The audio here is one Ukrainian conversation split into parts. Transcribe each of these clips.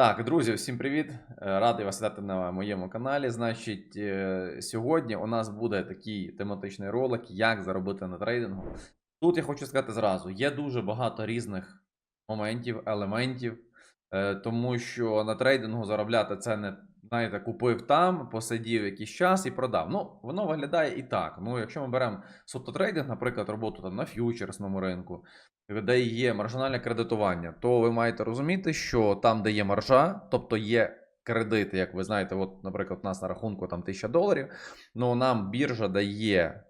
Так, друзі, всім привіт! Е, Радий вас вітати на моєму каналі. Значить, е, сьогодні у нас буде такий тематичний ролик, як заробити на трейдингу. Тут я хочу сказати зразу: є дуже багато різних моментів, елементів, е, тому що на трейдингу заробляти це не знаєте, купив там, посидів якийсь час і продав. Ну, воно виглядає і так. Ну, якщо ми беремо суто трейдинг, наприклад, роботу там на ф'ючерсному ринку, де є маржинальне кредитування, то ви маєте розуміти, що там, де є маржа, тобто є кредити, як ви знаєте, от, наприклад, у нас на рахунку там 1000 доларів, ну нам біржа дає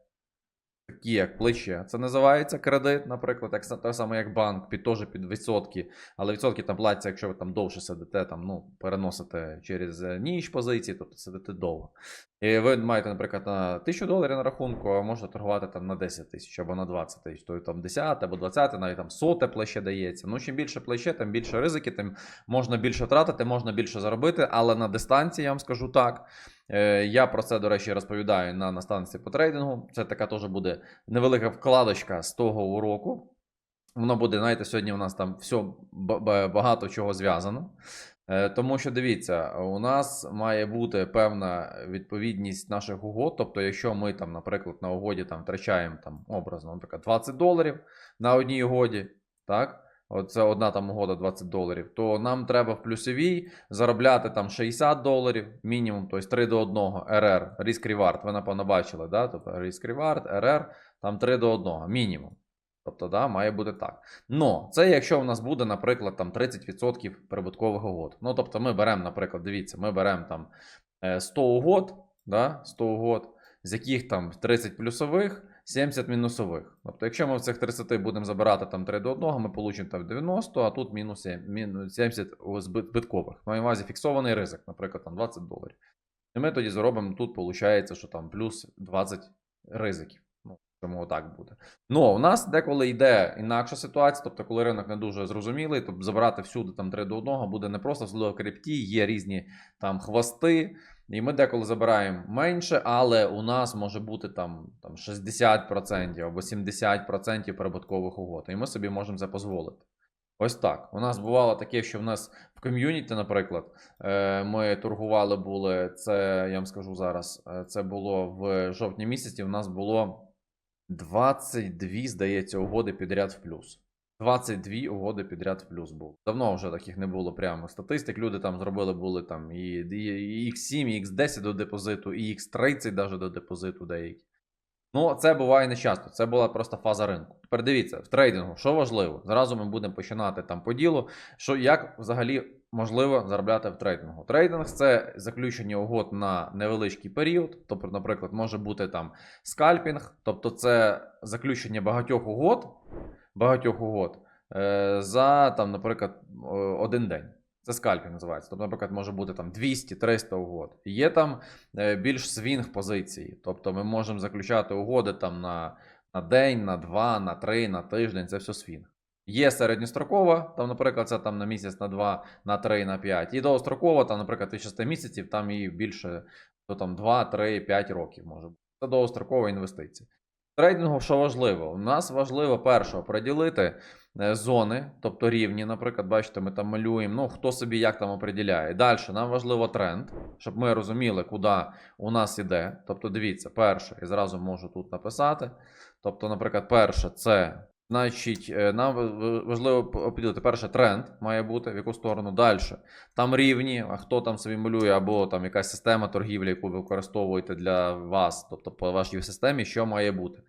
такі, як плече. Це називається кредит, наприклад, як те саме як банк, під теж під відсотки, але відсотки там платяться, якщо ви там довше сидите, там, ну, переносите через е, ніч позиції, тобто сидите довго. І ви маєте, наприклад, на 1000 доларів на рахунку, а можете торгувати там на 10 тисяч або на 20 тисяч, то там 10 або 20, навіть там соте плече дається. Ну, чим більше плече, тим більше ризики, тим можна більше втратити, можна більше заробити, але на дистанції, я вам скажу так. Е, Я про це, до речі, розповідаю на наставниці по трейдингу. Це така теж буде невелика вкладочка з того уроку. Воно буде, знаєте, сьогодні у нас там все багато чого зв'язано. Е, Тому що дивіться, у нас має бути певна відповідність наших угод. Тобто, якщо ми там, наприклад, на угоді там втрачаємо там образно, наприклад, 20 доларів на одній угоді, так? Оце одна там угода 20 доларів, то нам треба в плюсовій заробляти там 60 доларів мінімум, тобто 3 до 1 РР, Risk Reward, ви напевно бачили, да? тобто Risk Reward, РР, там 3 до 1 мінімум. Тобто, да, має бути так. Но це якщо в нас буде, наприклад, там 30% прибуткових угод. Ну, тобто, ми беремо, наприклад, дивіться, ми беремо там 100 угод, да, 100 угод, з яких там 30 плюсових. 70 мінусових. Тобто, якщо ми в цих 30 будемо забирати там 3 до 1, ми получимо там 90, а тут мінус 70 збиткових. Маю на увазі фіксований ризик, наприклад, там 20 доларів. І ми тоді заробимо тут, виходить, що там плюс 20 ризиків. Тому отак буде. Ну, у нас деколи йде інакша ситуація, тобто, коли ринок не дуже зрозумілий, то забирати всюди там 3 до 1 буде не просто в крипті, є різні там хвости. І ми деколи забираємо менше, але у нас може бути там там 60% або 70% прибуткових угод. І ми собі можемо це дозволити. Ось так. У нас бувало таке, що в нас в ком'юніті, наприклад, е, ми торгували були, це я вам скажу зараз, е, це було в жовтні місяці. У нас було 22, здається, угоди підряд в плюс. 22 угоди підряд в плюс був. Давно вже таких не було прямо статистик. Люди там зробили були там і, і X7, і X10 до депозиту, і X30 навіть до депозиту деякі. Ну, це буває не часто. Це була просто фаза ринку. Тепер дивіться, в трейдингу, що важливо? Зразу ми будемо починати там по ділу, що як взагалі можливо заробляти в трейдингу. Трейдинг це заключення угод на невеличкий період. Тобто, наприклад, може бути там скальпінг, тобто це заключення багатьох угод багатьох угод е, за, там, наприклад, один день. Це скальпінг називається. Тобто, наприклад, може бути там 200-300 угод. Є там е, більш свінг позиції. Тобто ми можемо заключати угоди там на на день, на два, на три, на тиждень. Це все свінг. Є середньострокова, там, наприклад, це там на місяць, на два, на три, на п'ять. І довгострокова, там, наприклад, від 6 місяців, там і більше то там 2, 3, 5 років може бути. Це довгострокова інвестиція. Трейдингу, що важливо? У нас важливо перше приділити е, зони, тобто рівні, наприклад, бачите, ми там малюємо, ну хто собі як там оприділяє. Далі нам важливо тренд, щоб ми розуміли, куди у нас іде. Тобто, дивіться, перше, і зразу можу тут написати. Тобто, наприклад, перше це Значить, е, нам важливо поділити. перше, тренд має бути в яку сторону далі. Там рівні, а хто там собі малює, або там якась система торгівлі, яку ви використовуєте для вас, тобто по вашій системі, що має бути.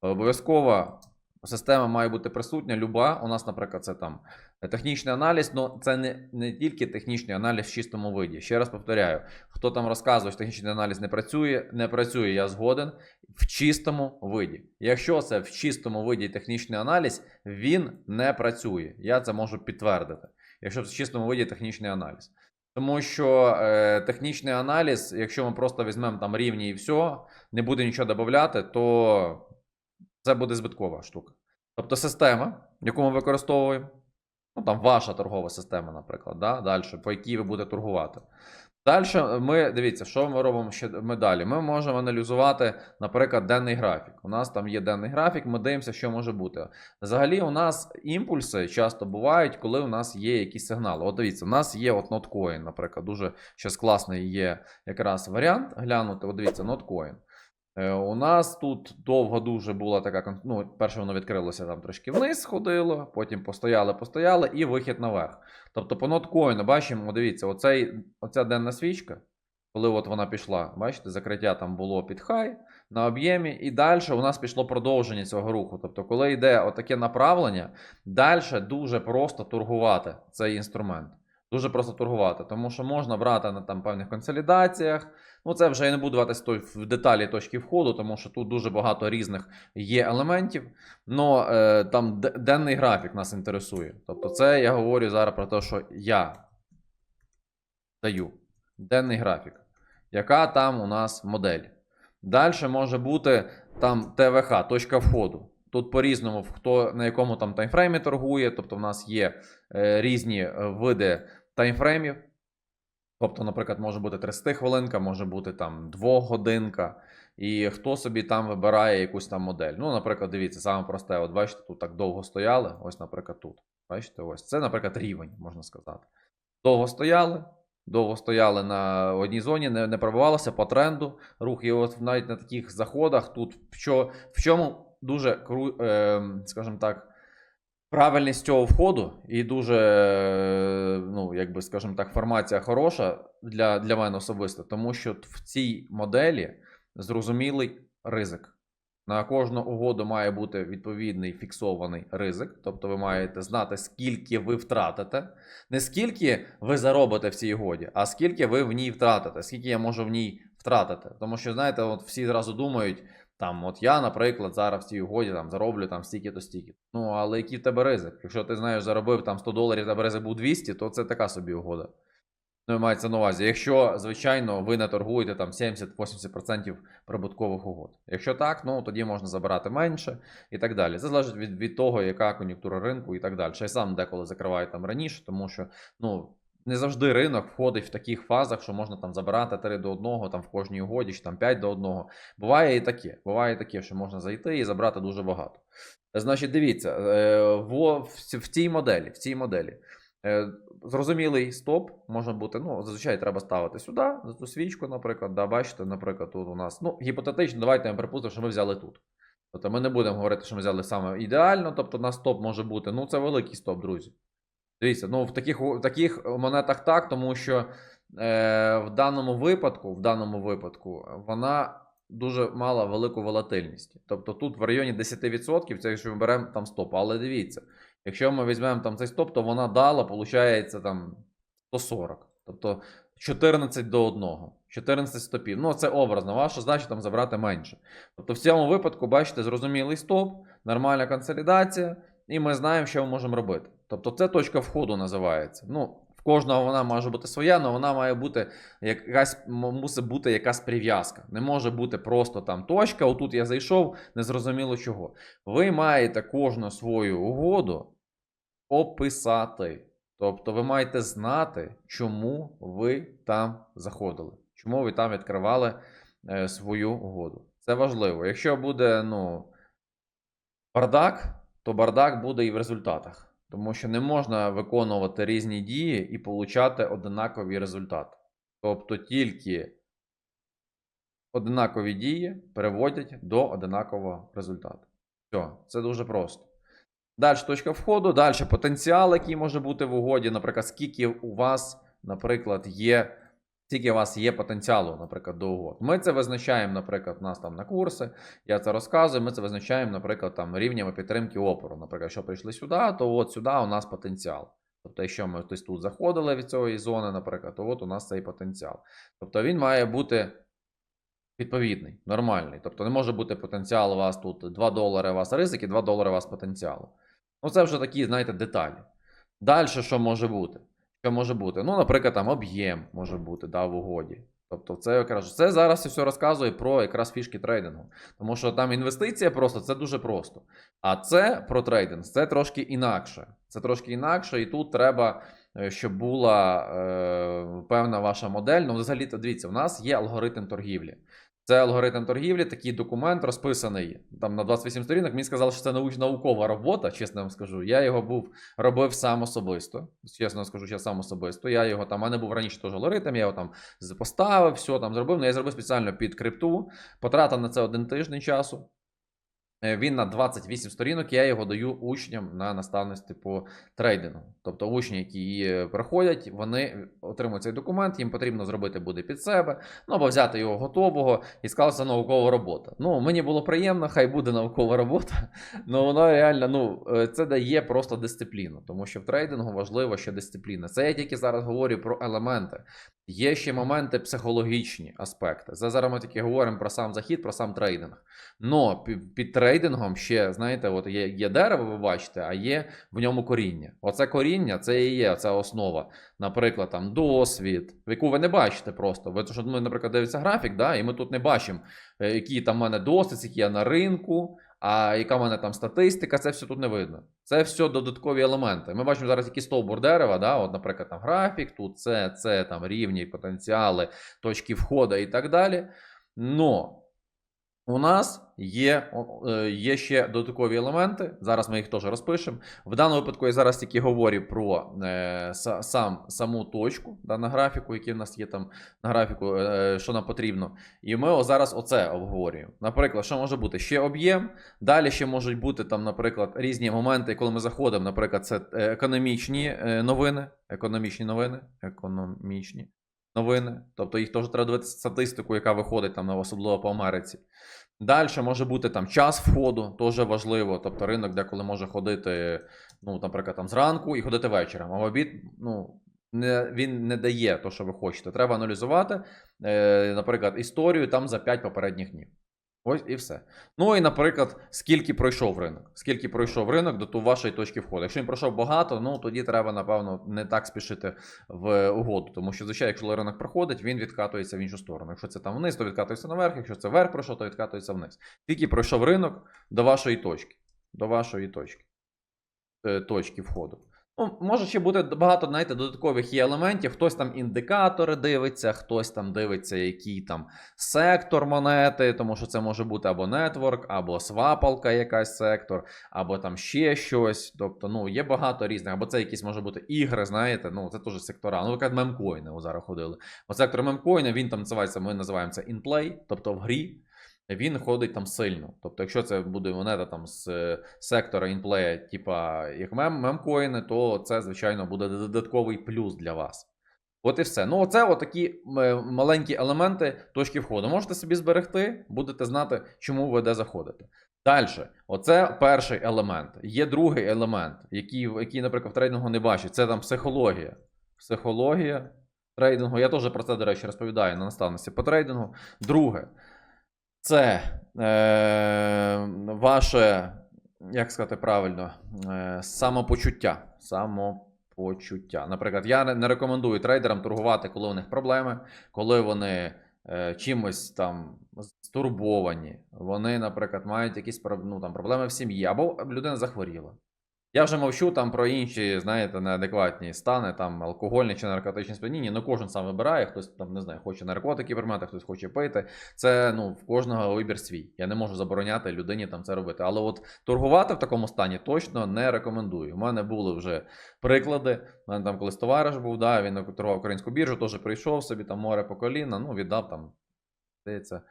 Обов'язково система має бути присутня, люба. У нас, наприклад, це там технічний аналіз, але це не не тільки технічний аналіз в чистому виді. Ще раз повторяю, хто там розказує, що технічний аналіз не працює, не працює, я згоден в чистому виді. Якщо це в чистому виді технічний аналіз, він не працює. Я це можу підтвердити. Якщо в чистому виді технічний аналіз. Тому що е, технічний аналіз, якщо ми просто візьмемо там рівні і все, не буде нічого додати, то це буде збиткова штука. Тобто система, яку ми використовуємо, ну там ваша торгова система, наприклад, да? далі, по якій ви будете торгувати. Далі ми дивіться, що ми робимо ще ми далі. Ми можемо аналізувати, наприклад, денний графік. У нас там є денний графік, ми дивимося, що може бути. Взагалі, у нас імпульси часто бувають, коли у нас є якісь сигнали. От дивіться, у нас є от Notcoin, наприклад, дуже щас класний є якраз варіант глянути. От дивіться, Notcoin. Е, У нас тут довго дуже була така. Ну, перше воно відкрилося там трошки вниз, ходило, потім постояли, постояли, і вихід наверх. Тобто по ноткоїну бачимо, дивіться, оцей, оця денна свічка, коли от вона пішла, бачите, закриття там було під хай на об'ємі, і далі у нас пішло продовження цього руху. Тобто, коли йде отаке направлення, далі дуже просто торгувати цей інструмент. Дуже просто торгувати, тому що можна брати на там певних консолідаціях. Ну, це вже я не буду даватись в деталі точки входу, тому що тут дуже багато різних є елементів. Но е, там денний графік нас інтересує. Тобто, це я говорю зараз про те, що я даю денний графік. Яка там у нас модель? Далі може бути там ТВХ, точка входу. Тут по-різному, хто на якому там таймфреймі торгує, тобто в нас є е, різні е, види таймфреймів. Тобто, наприклад, може бути 30 хвилинка, може бути там 2 годинка. І хто собі там вибирає якусь там модель. Ну, наприклад, дивіться, саме просте, от бачите, тут так довго стояли. Ось, наприклад, тут. Бачите, ось. Це, наприклад, рівень, можна сказати. Довго стояли, довго стояли на одній зоні, не, не пробивалося по тренду. Рух, і от навіть на таких заходах тут в, що, в чому дуже е, скажімо так. Правильність цього входу і дуже, е, ну, як би, скажімо так, формація хороша для, для мене особисто, тому що в цій моделі зрозумілий ризик. На кожну угоду має бути відповідний фіксований ризик. Тобто ви маєте знати, скільки ви втратите. Не скільки ви заробите в цій угоді, а скільки ви в ній втратите, скільки я можу в ній втратити. Тому що, знаєте, от всі зразу думають, там, от я, наприклад, зараз в цій угоді там, зароблю там стільки-то стільки. Ну, але який в тебе ризик? Якщо ти знаєш, заробив там 100 доларів, тебе ризик був 200, то це така собі угода. Ну, мається на увазі. Якщо, звичайно, ви не торгуєте там 70-80% прибуткових угод. Якщо так, ну тоді можна забирати менше і так далі. Це залежить від, від того, яка кон'юнктура ринку і так далі. Я сам деколи закриваю там раніше, тому що ну, не завжди ринок входить в таких фазах, що можна там забирати 3 до 1 там в кожній угоді, чи там 5 до 1. Буває і таке. Буває і таке, що можна зайти і забрати дуже багато. Значить, дивіться, е, в, в, цій моделі, в цій моделі. Е, Зрозумілий стоп може бути. Ну, зазвичай треба ставити сюди, за цю свічку, наприклад. Да, бачите, наприклад, тут у нас. Ну, гіпотетично, давайте я припустимо, що ми взяли тут. Тобто ми не будемо говорити, що ми взяли саме ідеально, тобто у нас стоп може бути. Ну, це великий стоп, друзі. Дивіться, ну в таких, в таких монетах так, тому що е, в даному випадку, в даному випадку, вона дуже мала велику волатильність. Тобто тут в районі 10%, це якщо ми беремо там стоп. Але дивіться, якщо ми візьмемо там цей стоп, то вона дала, виходить, там 140. Тобто 14 до 1. 14 стопів. Ну, це образно, ваша задача там забрати менше. Тобто, в цьому випадку, бачите, зрозумілий стоп, нормальна консолідація, і ми знаємо, що ми можемо робити. Тобто, це точка входу називається. Ну, в кожного вона може бути своя, але вона має бути якась мусить бути якась прив'язка. Не може бути просто там точка. Отут я зайшов, незрозуміло чого. Ви маєте кожну свою угоду описати. Тобто ви маєте знати, чому ви там заходили, чому ви там відкривали е, свою угоду. Це важливо. Якщо буде ну, бардак, то бардак буде і в результатах. Тому що не можна виконувати різні дії і получати однакові результати. Тобто тільки однакові дії переводять до однакового результату. Все, це дуже просто. Далі точка входу, далі потенціал, який може бути в угоді. Наприклад, скільки у вас, наприклад, є. Скільки у вас є потенціалу, наприклад, до угод. Ми це визначаємо, наприклад, у нас там на курси. Я це розказую. Ми це визначаємо, наприклад, там рівнями підтримки опору. Наприклад, якщо прийшли сюди, то от сюди у нас потенціал. Тобто, якщо ми десь тут заходили від цієї зони, наприклад, то от у нас цей потенціал. Тобто він має бути відповідний, нормальний. Тобто не може бути потенціал у вас тут 2 долари у вас ризик і 2 долари у вас потенціалу. Ну, це вже такі, знаєте, деталі. Далі що може бути? Що може бути? Ну, наприклад, там об'єм може бути да, в угоді. Тобто, це я кажу, це зараз все розказує про якраз фішки трейдингу. Тому що там інвестиція просто це дуже просто. А це про трейдинг, це трошки інакше. Це трошки інакше, і тут треба е, щоб була е, певна ваша модель. Ну, взагалі, то дивіться, у нас є алгоритм торгівлі. Це алгоритм торгівлі, такий документ розписаний там на 28 сторінок. Мені сказали, що це наукова робота, чесно вам скажу. Я його був робив сам особисто. Чесно скажу, я сам особисто. Я його там, у мене був раніше теж алгоритм, я його там поставив, все там зробив. Ну, я зробив спеціально під крипту. Потратив на це один тиждень часу. Е, Він на 28 сторінок, я його даю учням на наставництві по трейдингу. Тобто учні, які е, проходять, вони отримують цей документ, їм потрібно зробити буде під себе, ну або взяти його готового і скласти наукова робота. Ну, мені було приємно, хай буде наукова робота. Ну воно реально, ну е, це дає просто дисципліну, тому що в трейдингу важливо ще дисципліна. Це я тільки зараз говорю про елементи. Є ще моменти психологічні аспекти. Зараз ми тільки говоримо про сам захід, про сам трейдинг. Но під, під трейдингом ще, знаєте, от є, є дерево, ви бачите, а є в ньому коріння. Оце коріння, це і є ця основа. Наприклад, там досвід, яку ви не бачите просто. Ви, що ми, наприклад, дивиться графік, да, і ми тут не бачимо, е, який там в мене досвід, який я на ринку, а яка в мене там статистика, це все тут не видно. Це все додаткові елементи. Ми бачимо зараз який стовбур дерева, да, от, наприклад, там графік, тут це, це там рівні, потенціали, точки входу і так далі. Но у нас є, е, є ще додаткові елементи. Зараз ми їх теж розпишемо. В даному випадку я зараз тільки говорю про е, сам, саму точку да, на графіку, який в нас є там на графіку, е, що нам потрібно. І ми зараз оце обговорюємо. Наприклад, що може бути? Ще об'єм. Далі ще можуть бути там, наприклад, різні моменти, коли ми заходимо. Наприклад, це е, економічні е, новини. Економічні новини. Економічні новини. Тобто їх теж треба дивитися статистику, яка виходить там особливо по Америці. Далі може бути там час входу, теж важливо. Тобто ринок деколи може ходити, ну, наприклад, там зранку і ходити вечором. А в обід, ну, не, він не дає то, що ви хочете. Треба аналізувати, е, наприклад, історію там за 5 попередніх днів. Ось і все. Ну і, наприклад, скільки пройшов ринок. Скільки пройшов ринок до ту вашої точки входу. Якщо він пройшов багато, ну тоді треба, напевно, не так спішити в угоду. Тому що, звичайно, якщо ринок проходить, він відкатується в іншу сторону. Якщо це там вниз, то відкатується наверх. Якщо це вверх пройшов, то відкатується вниз. Скільки пройшов ринок до вашої точки. До вашої точки. Е, Точки входу. Ну, може ще бути багато, знаєте, додаткових є елементів. Хтось там індикатори дивиться, хтось там дивиться, який там сектор монети, тому що це може бути або нетворк, або свапалка якась сектор, або там ще щось. Тобто, ну, є багато різних, або це якісь може бути ігри, знаєте, ну це теж сектора. Ну, ви мемкоїни зараз ходили. Бо сектор мемкоїна, він там називається, ми називаємо це in-play, тобто в грі. Він ходить там сильно. Тобто, якщо це буде монета там з е, сектора інплея, типа як мем, мемкоїни, то це, звичайно, буде додатковий плюс для вас. От і все. Ну, оце отакі е, маленькі елементи точки входу. Можете собі зберегти, будете знати, чому ви де заходите. Далі, оце перший елемент. Є другий елемент, який, який, наприклад, в трейдингу не бачить. Це там психологія. Психологія трейдингу. Я теж про це, до речі, розповідаю на наставності по трейдингу. Друге, це е, ваше, як сказати правильно, е, самопочуття. Самопочуття. Наприклад, я не- рекомендую трейдерам торгувати, коли у них проблеми, коли вони е, чимось там стурбовані. Вони, наприклад, мають якісь ну, там, проблеми в сім'ї, або людина захворіла. Я вже мовчу там про інші, знаєте, неадекватні стани, там алкогольні чи наркотичні сп'яніння. Ну, кожен сам вибирає, хтось там не знаю, хоче наркотики приймати, хтось хоче пити. Це ну в кожного вибір свій. Я не можу забороняти людині там це робити. Але от торгувати в такому стані точно не рекомендую. У мене були вже приклади. У мене там колись товариш був, да, він торгував українську біржу, теж прийшов собі там море по коліна, ну віддав там, здається,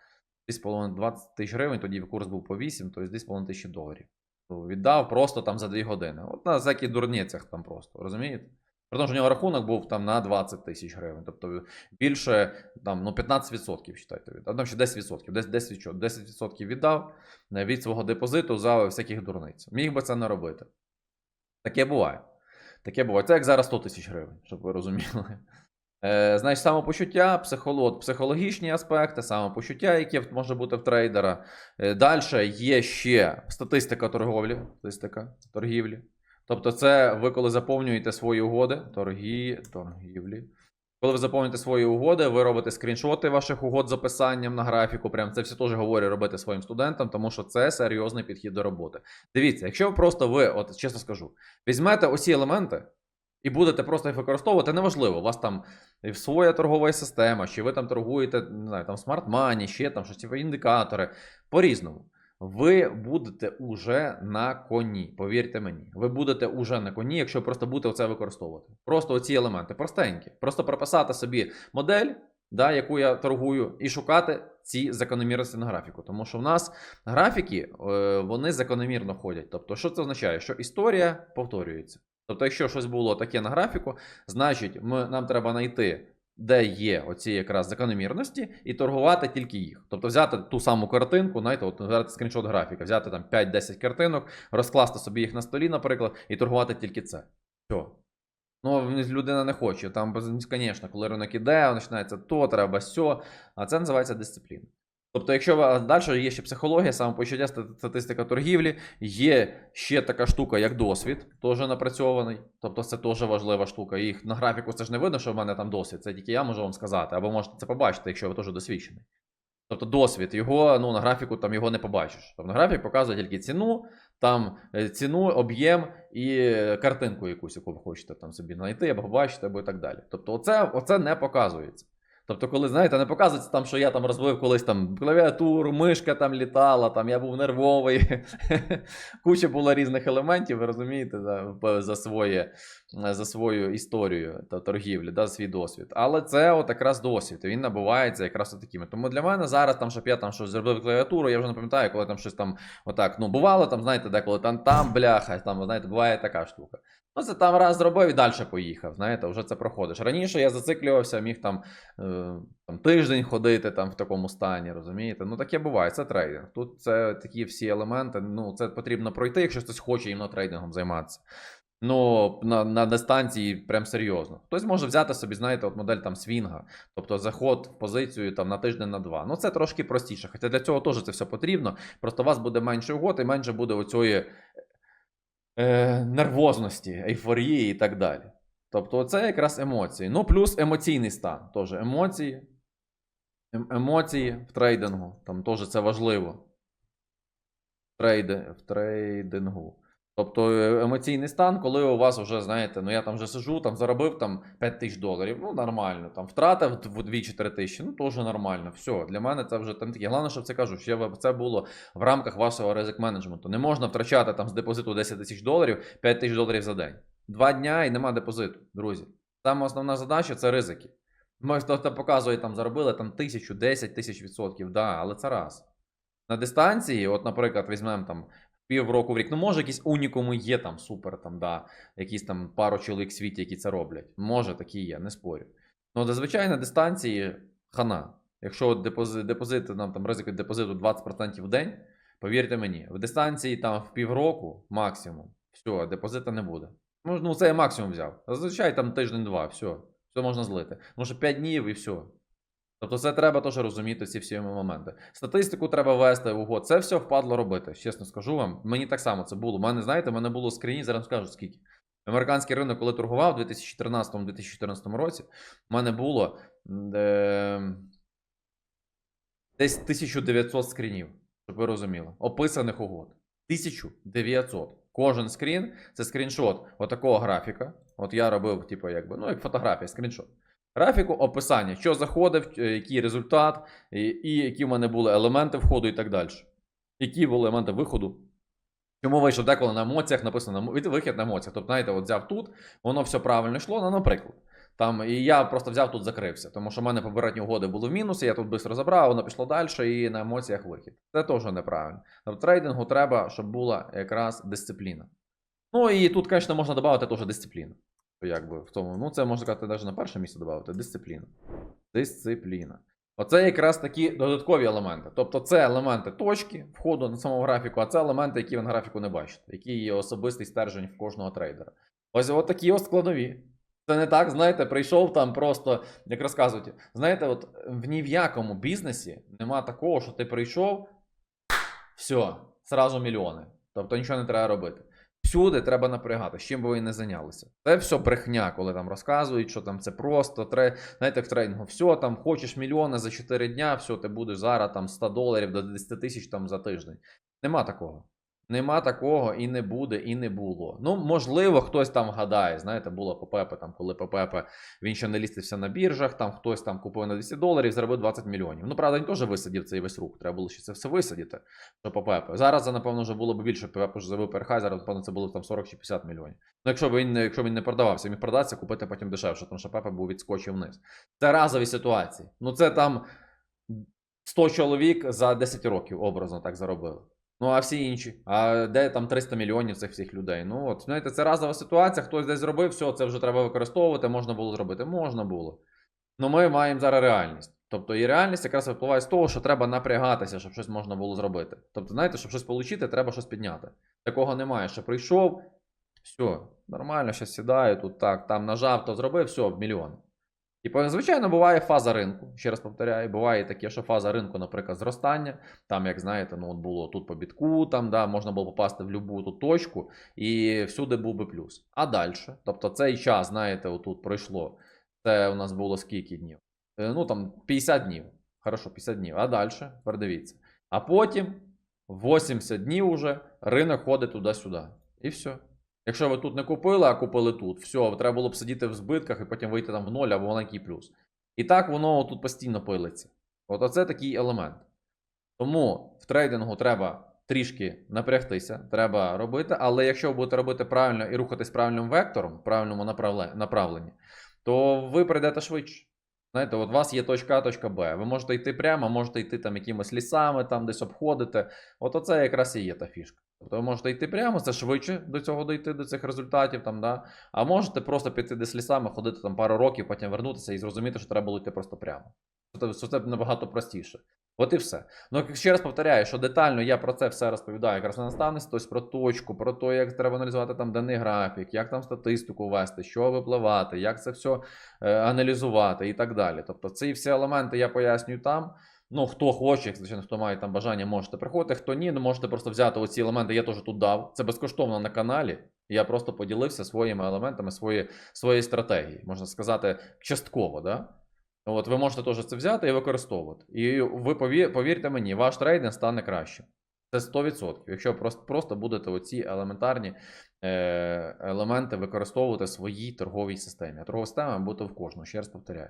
2,5-20 тисяч гривень, тоді курс був по 8, тобто 2,5 тисячі доларів. Ну, Віддав просто там за 2 години. От на всяких дурницях там просто, розумієте? При тому, що у нього рахунок був там на 20 тисяч гривень. Тобто більше там, ну, 15% вважайте, віддав. Там ще 10%. 10%, 10%, 10% віддав е, від свого депозиту за всяких дурниць. Міг би це не робити. Таке буває. Таке буває. Це як зараз 100 тисяч гривень, щоб ви розуміли. Е, значить, самопочуття, психолог, психологічні аспекти, самопочуття, яке може бути в трейдера. Е, Далі є ще статистика торговлі, статистика торгівлі. Тобто, це ви коли заповнюєте свої угоди, торгі, торгівлі. Коли ви заповнюєте свої угоди, ви робите скріншоти ваших угод з описанням на графіку. Прям це все теж говорю робити своїм студентам, тому що це серйозний підхід до роботи. Дивіться, якщо просто ви, от чесно скажу, візьмете усі елементи, І будете просто їх використовувати, неважливо, у вас там своя торгова система, чи ви там торгуєте, не знаю, там Money, ще там щось, індикатори, по-різному. Ви будете уже на коні, повірте мені. Ви будете уже на коні, якщо просто будете це використовувати. Просто оці елементи простенькі. Просто прописати собі модель, да, яку я торгую, і шукати ці закономірності на графіку. Тому що в нас графіки е, вони закономірно ходять. Тобто, що це означає? Що історія повторюється. Тобто, якщо щось було таке на графіку, значить ми, нам треба знайти, де є оці якраз закономірності, і торгувати тільки їх. Тобто взяти ту саму картинку, знаєте, от взяти скріншот графіка, взяти там 5-10 картинок, розкласти собі їх на столі, наприклад, і торгувати тільки це. Все. Ну, людина не хоче. Там, звісно, коли ринок іде, починається то, треба сьо. А це називається дисципліна. Тобто, якщо далі є ще психологія, самопочуття, ста- статистика торгівлі, є ще така штука, як досвід, теж напрацьований. Тобто, це теж важлива штука. Їх на графіку це ж не видно, що в мене там досвід. Це тільки я можу вам сказати, або можете це побачити, якщо ви теж досвідчений. Тобто досвід, його ну, на графіку там його не побачиш. Тобто на графік показує тільки ціну, там е, ціну, об'єм і е, картинку якусь, яку ви хочете там собі знайти, або побачити, або і так далі. Тобто, оце, оце не показується. Тобто, коли, знаєте, не показується там, що я там розбив колись там клавіатуру, мишка там літала, там я був нервовий. Куча було різних елементів, ви розумієте, за, за, своє, за свою історію та торгівлі, да, свій досвід. Але це от якраз досвід, він набувається якраз от такими. Тому для мене зараз, там, щоб я там щось зробив клавіатуру, я вже не пам'ятаю, коли там щось там отак, ну, бувало там, знаєте, деколи там, там бляха, там, знаєте, буває така штука. Ну, це там раз зробив і далі поїхав. Знаєте, вже це проходиш. Раніше я зациклювався, міг там, е, там тиждень ходити там в такому стані, розумієте? Ну таке буває, це трейдинг. Тут це такі всі елементи. Ну, це потрібно пройти, якщо хтось хоче іменно трейдингом займатися. Ну, на, на дистанції прям серйозно. Хтось може взяти собі, знаєте, от модель там свінга, тобто заход в позицію там на тиждень на два. Ну, це трошки простіше. Хоча для цього теж це все потрібно. Просто у вас буде менше угод і менше буде оцієї е, нервозності, ейфорії і так далі. Тобто, це якраз емоції. Ну, плюс емоційний стан. Теж емоції. Ем- Емоції в трейдингу. Там теж це важливо. Трейди, в трейдингу. Тобто е, емоційний стан, коли у вас вже, знаєте, ну я там вже сижу, там заробив там 5 тисяч доларів, ну нормально. Там втратив 2-4 тисячі, ну теж нормально. Все, для мене це вже там таке. Головне, щоб це кажу, що це було в рамках вашого ризик менеджменту. Не можна втрачати там з депозиту 10 тисяч доларів 5 тисяч доларів за день. Два дня і нема депозиту, друзі. Саме основна задача це ризики. Хто хто показує, там заробили там тисячу, 10 тисяч відсотків, да, але це раз. На дистанції, от, наприклад, візьмемо там півроку в рік. Ну, може, якісь унікуми є там супер, там, да, якісь там пару чоловік в світі, які це роблять. Може, такі є, не спорю. Ну, зазвичай на дистанції хана. Якщо депозит, депозит нам там ризик депозиту 20% в день, повірте мені, в дистанції там в півроку максимум, все, депозита не буде. Ну це я максимум взяв. Зазвичай там тиждень-два, все, все можна злити. Може 5 днів і все. Тобто це треба теж розуміти ці всі моменти. Статистику треба вести угод. Це все впадло робити. Чесно скажу вам. Мені так само це було. У мене, знаєте, в мене було скрині, зараз скажу скільки. Американський ринок, коли торгував у 2013-2014 році, в мене було е, десь 1900 скрінів, щоб ви розуміли. Описаних угод. 1900. Кожен скрін це скріншот отакого графіка. От я робив, типу, якби, ну, як фотографія, скріншот. Графіку, описання, що заходив, е, який результат, і, які в мене були елементи входу і так далі. Які були елементи виходу. Чому вийшов деколи на емоціях написано на- вихід на емоціях. Тобто, знаєте, от взяв тут, воно все правильно йшло, ну, наприклад. Там, і я просто взяв тут закрився, тому що в мене попередні угоди були в мінусі, я тут швидко забрав, воно пішло далі і на емоціях вихід. Це теж неправильно. В трейдингу треба, щоб була якраз дисципліна. Ну і тут, звісно, можна додати теж дисципліну. Якби в тому, ну це можна сказати, навіть на перше місце додати дисципліна. Дисципліна. Оце якраз такі додаткові елементи. Тобто, це елементи точки входу на самому графіку, а це елементи, які ви на графіку не бачите, які є особистий стержень в кожного трейдера. Ось от такі ось складові. Це не так, знаєте, прийшов там просто, як розказують, знаєте, от в ні в якому бізнесі нема такого, що ти прийшов, все, зразу мільйони. Тобто нічого не треба робити. Всюди треба напрягати, з чим би ви не зайнялися. Це все брехня, коли там розказують, що там це просто, тре... знаєте, в тренінгу, все, там хочеш мільйони за 4 дня, все, ти будеш зараз там 100 доларів до 10 тисяч там за тиждень. Нема такого. Нема такого і не буде, і не було. Ну, можливо, хтось там гадає. Знаєте, було ППП, там, коли ППП він ще не лістився на біржах, там хтось там купив на 200 доларів, заробив 20 мільйонів. Ну, правда, він теж висадив цей весь рух. Треба було ще це все висадити. Що ППП. Зараз, напевно, вже було б більше. ППП вже завив ПРХ, зараз, напевно, це було б там 40 чи 50 мільйонів. Ну, якщо б він, якщо він не продавався, міг продатися, купити потім дешевше, тому що ПП був відскочив вниз. Це разові ситуації. Ну, це там 100 чоловік за 10 років образно так заробили. Ну, а всі інші. А де там 300 мільйонів цих всіх людей? Ну, от, знаєте, це разова ситуація, хтось десь зробив, все, це вже треба використовувати, можна було зробити. Можна було. Ну, ми маємо зараз реальність. Тобто, і реальність якраз випливає з того, що треба напрягатися, щоб щось можна було зробити. Тобто, знаєте, щоб щось отримати, треба щось підняти. Такого немає, що прийшов, все, нормально, зараз сідаю, тут так, там нажав, то зробив, все, мільйон. Типу, звичайно, буває фаза ринку. Ще раз повторяю, буває таке, що фаза ринку, наприклад, зростання. Там, як знаєте, ну от було тут по бітку, там да, можна було попасти в будь-яку ту точку, і всюди був би плюс. А далі, тобто цей час, знаєте, отут пройшло. Це у нас було скільки днів? Е, Ну там 50 днів. Хорошо, 50 днів. А далі, передивіться. А потім 80 днів уже ринок ходить туди-сюди. І все. Якщо ви тут не купили, а купили тут, все, треба було б сидіти в збитках і потім вийти там в ноль або маленький плюс. І так воно тут постійно пилиться. От оце такий елемент. Тому в трейдингу треба трішки напрягтися, треба робити, але якщо ви будете робити правильно і рухатись правильним вектором, правильному направленні, то ви прийдете швидше. Знаєте, от у вас є точка А, точка Б. Ви можете йти прямо, можете йти там якимись лісами, там десь обходити. От оце якраз і є та фішка. Тобто ви можете йти прямо, це швидше до цього дойти, до цих результатів, там, да? а можете просто піти десь лісами, ходити там пару років, потім вернутися і зрозуміти, що треба було йти просто прямо. Це, це набагато простіше. От і все. Ну, ще раз повторяю, що детально я про це все розповідаю якраз на наставництві, тобто про точку, про те, як треба аналізувати там даний графік, як там статистику вести, що випливати, як це все е, аналізувати і так далі. Тобто ці всі елементи я пояснюю там. Ну, хто хоче, звичайно, хто має там бажання, можете приходити. Хто ні, ну можете просто взяти оці елементи, я теж тут дав. Це безкоштовно на каналі. Я просто поділився своїми елементами свої, своєї стратегії, можна сказати, частково. Да? От ви можете теж це взяти і використовувати. І ви повір, повірте мені, ваш трейдинг стане кращим. Це 100%. Якщо просто, просто будете оці елементарні е, елементи використовувати в своїй торговій системі. А торгова система бути в кожному, ще раз повторяю.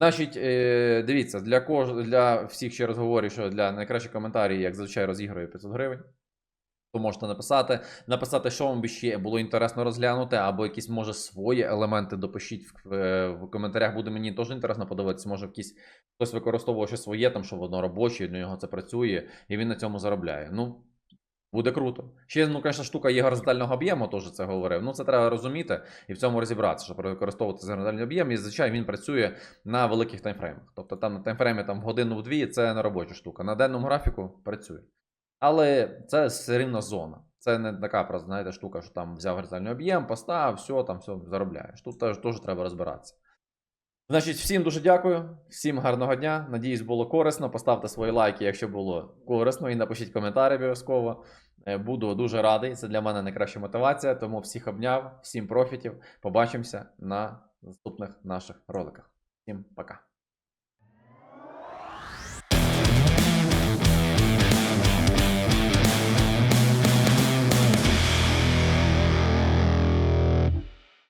Значить, е, дивіться, для кож... для всіх ще раз говорю, що для найкращих коментарів, як зазвичай, розіграю 500 гривень. То можете написати, написати, що вам би ще було інтересно розглянути, або якісь, може, свої елементи допишіть в, в коментарях. Буде мені теж інтересно подивитися. Може, якісь хтось використовував щось своє, там, що воно робоче, для нього це працює, і він на цьому заробляє. Ну, буде круто. Ще, ну, звісно, штука є горизонтального об'єму, теж це говорив. Ну, це треба розуміти і в цьому розібратися, щоб використовувати горизонтальний об'єм. І зазвичай він працює на великих таймфреймах. Тобто там на таймфреймі там, в годину в дві це не робоча штука. На денному графіку працює. Але це все рівно зона. Це не така просто, знаєте, штука, що там взяв горизонтальний об'єм, поставив, все, там все заробляєш. Тут теж, теж треба розбиратися. Значить, всім дуже дякую, всім гарного дня. Надіюсь, було корисно. Поставте свої лайки, якщо було корисно, і напишіть коментарі обов'язково. Е, Буду дуже радий. Це для мене найкраща мотивація. Тому всіх обняв, всім профітів. Побачимося на наступних наших роликах. Всім пока.